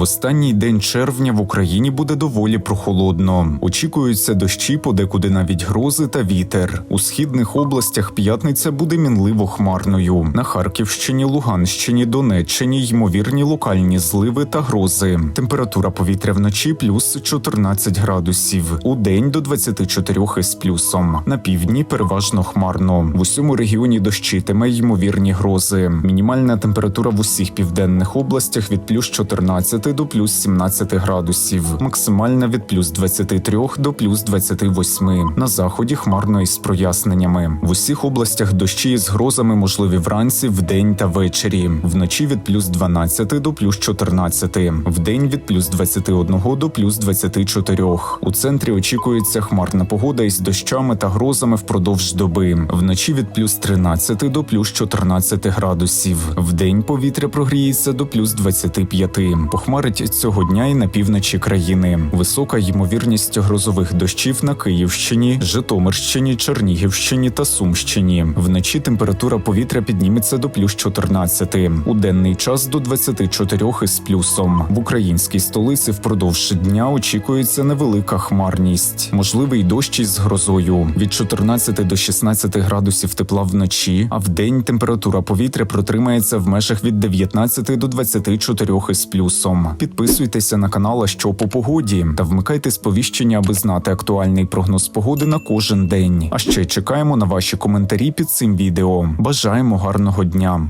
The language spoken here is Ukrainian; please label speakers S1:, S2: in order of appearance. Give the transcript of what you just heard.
S1: В останній день червня в Україні буде доволі прохолодно. Очікуються дощі, подекуди навіть грози та вітер. У східних областях п'ятниця буде мінливо хмарною. На Харківщині, Луганщині, Донеччині ймовірні локальні зливи та грози. Температура повітря вночі плюс 14 градусів. У день до 24 із плюсом. На півдні переважно хмарно. В усьому регіоні дощитиме ймовірні грози. Мінімальна температура в усіх південних областях від плюс 14 до плюс 17 градусів. Максимальна від плюс 23 до плюс 28. На заході хмарно із проясненнями. В усіх областях дощі з грозами можливі вранці, вдень та ввечері. Вночі від плюс 12 до плюс 14. Вдень від плюс 21 до плюс 24. У центрі очікується хмарна погода із дощами та грозами впродовж доби. Вночі від плюс 13 до плюс 14 градусів. Вдень повітря прогріється до плюс 25. Похмарить цього дня і на півночі країни. Висока ймовірність грозових дощів на Київщині, Житомирщині, Чернігівщині та Сумщині. Вночі температура повітря підніметься до плюс 14. У денний час до 24 із плюсом. В українській столиці впродовж дня очікується невелика хмарність, можливий дощ із грозою від 14 до 16 градусів тепла вночі, а в день температура повітря протримається в межах від 19 до 24 із плюсом. Підписуйтеся на канал що по погоді та вмикайте сповіщення, аби знати актуальний прогноз погоди на кожен день. А ще чекаємо на ваші коментарі під цим відео. Бажаємо гарного дня!